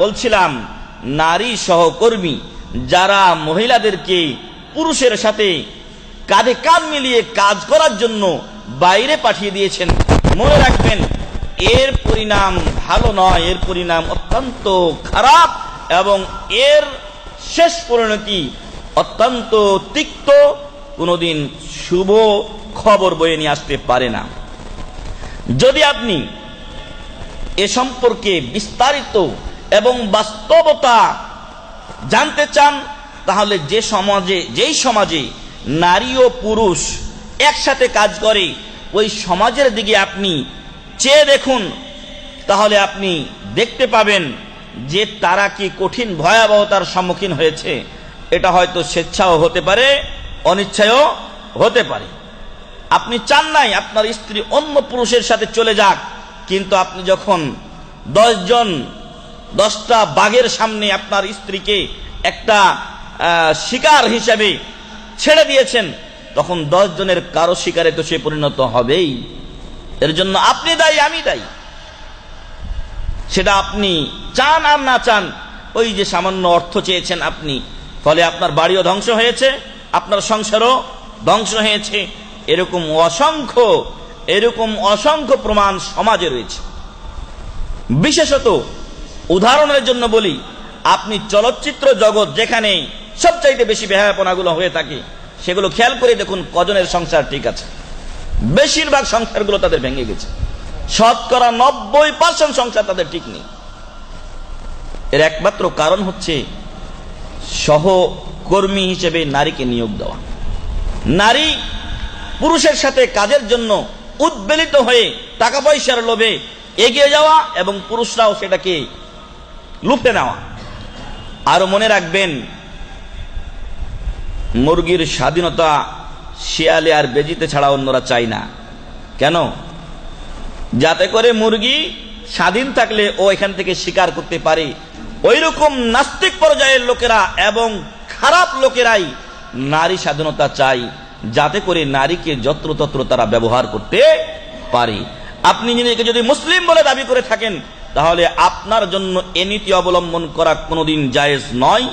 বলছিলাম, নারী সহকর্মী যারা মহিলাদেরকে পুরুষের সাথে কাঁধে কাঁধ মিলিয়ে কাজ করার জন্য বাইরে পাঠিয়ে দিয়েছেন, মনে রাখবেন, এর পরিণাম ভালো নয়, এর পরিণাম অত্যন্ত খারাপ এবং এর শেষ পরিণতি অত্যন্ত তিক্ত, কোনোদিন শুভ খবর বয়ে নিয়ে আসতে পারে না। যদি আপনি এ সম্পর্কে বিস্তারিত এবং বাস্তবতা জানতে চান, তাহলে যে সমাজে, যেই সমাজে নারী ও পুরুষ একসাথে কাজ করে, ওই সমাজের দিকে আপনি চেয়ে দেখুন, তাহলে আপনি দেখতে পাবেন যে তারা কি কঠিন ভয়াবহতার সম্মুখীন হয়েছে। এটা হয়তো স্বেচ্ছাও হতে পারে, অনিচ্ছায়ও হতে পারে। আপনি চান নাই আপনার স্ত্রী অন্য পুরুষের সাথে চলে যাক কিন্তু আপনি যখন জন দশটা বাঘের সামনে আপনার স্ত্রীকে একটা শিকার হিসাবে ছেড়ে দিয়েছেন, তখন দশ জনের কারও শিকারে তো সে পরিণত হবেই। এর জন্য আপনি দায়ী, আমি দায়ী। সেটা আপনি চান আর না চান, ওই যে সামান্য অর্থ চেয়েছেন আপনি, ফলে আপনার বাড়িও ধ্বংস হয়েছে, আপনার সংসারও ধ্বংস হয়েছে, এরকম অসংখ্য এরকম অসংখ্য প্রমাণ সমাজে রয়েছে। বিশেষত উদাহরণের জন্য বলি, আপনি চলচ্চিত্র জগৎ যেখানে সবচাইতে বেশি বেহায়াপনাগুলো হয়ে থাকে, সেগুলো খেয়াল করে দেখুন কজনের সংসার ঠিক আছে। বেশিরভাগ সংসারগুলো তাদের ভেঙে গেছে। শতকরা নব্বই পার্সেন্ট সংসার তাদের ঠিক নেই। এর একমাত্র কারণ হচ্ছে সহকর্মী হিসেবে নারীকে নিয়োগ দেওয়া। নারী পুরুষের সাথে কাজের জন্য উদ্বেলিত হয়ে টাকা পয়সার লোভে এগিয়ে যাওয়া এবং পুরুষরাও সেটাকে লুপে নেওয়া। আরও মনে রাখবেন, মুরগির স্বাধীনতা শিয়ালে আর বেজিতে ছাড়া অন্যরা চায় না। কেন? যাতে করে মুরগি স্বাধীন থাকলে ও এখান থেকে শিকার করতে পারে। ওই রকম নাস্তিক পর্যায়ের লোকেরা এবং খারাপ লোকেরাই নারী স্বাধীনতা চাই যাতে করে নারীকে যত্রতত্র তারা ব্যবহার করতে পারে। আপনি নিজেকে যদি মুসলিম বলে দাবি করে থাকেন, তাহলে আপনার জন্য এ নীতি অবলম্বন করা কোনোদিন জায়েজ নয়।